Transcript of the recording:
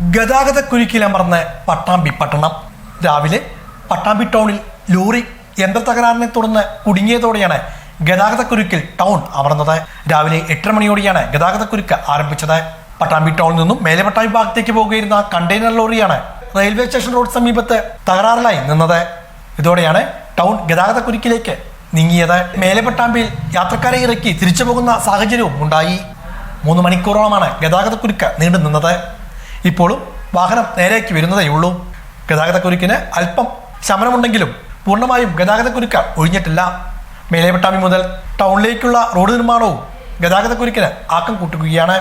ഗതാഗത കുരുക്കിലമർന്ന് പട്ടാമ്പി പട്ടണം. രാവിലെ പട്ടാമ്പി ടൗണിൽ ലോറി യന്ത്ര തകരാറിനെ തുടർന്ന് കുടുങ്ങിയതോടെയാണ് ഗതാഗത കുരുക്കിൽ ടൗൺ അമർന്നത്. രാവിലെ എട്ടര മണിയോടെയാണ് ഗതാഗത കുരുക്ക് ആരംഭിച്ചത്. പട്ടാമ്പി ടൗണിൽ നിന്നും മേലെ പട്ടാമ്പി ഭാഗത്തേക്ക് പോകുകയിരുന്ന കണ്ടെയ്നർ ലോറിയാണ് റെയിൽവേ സ്റ്റേഷൻ റോഡ് സമീപത്ത് തകരാറിലായി നിന്നത്. ഇതോടെയാണ് ടൗൺ ഗതാഗത കുരുക്കിലേക്ക് നീങ്ങിയത്. മേലെ പട്ടാമ്പിയിൽ യാത്രക്കാരെ ഇറക്കി തിരിച്ചു പോകുന്ന സാഹചര്യവും ഉണ്ടായി. മൂന്ന് മണിക്കൂറോളമാണ് ഗതാഗത കുരുക്ക് നീണ്ടു നിന്നത് ഇപ്പോഴും വാഹനം നേരേക്ക് വരുന്നതേയുള്ളൂ ഗതാഗത കുരുക്കിന് അല്പം ശമനമുണ്ടെങ്കിലും പൂർണമായും ഗതാഗത കുരുക്ക് ഒഴിഞ്ഞിട്ടില്ല. മേലേപട്ടാമി മുതൽ ടൗണിലേക്കുള്ള റോഡ് നിർമ്മാണവും ഗതാഗത കുരുക്കിന് ആക്കം കൂട്ടുകയാണ്.